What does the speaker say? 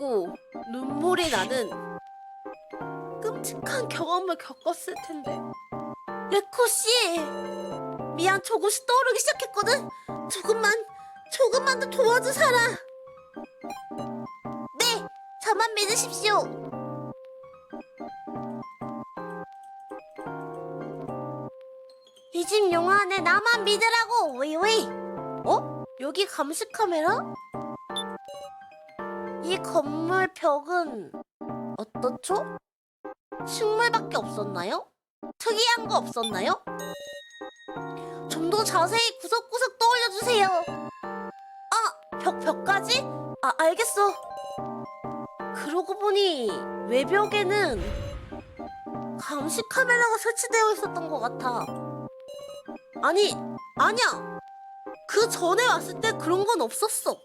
무섭고 눈물이 나는 끔찍한 경험을 겪었을 텐데. 레코 씨, 미안 조금씩 떠오르기 시작했거든. 조금만, 조금만 더 도와주사라. 네, 저만 믿으십시오. 이집 용안에 나만 믿으라고. 왜왜? 어? 여기 감시 카메라? 이 건물 벽은 어떻죠? 식물밖에 없었나요? 특이한 거 없었나요? 좀 더 자세히 구석구석 떠올려주세요. 아, 벽, 벽까지? 아, 알겠어. 그러고 보니 외벽에는 감시 카메라가 설치되어 있었던 것 같아. 아니, 아니야. 그 전에 왔을 때 그런 건 없었어.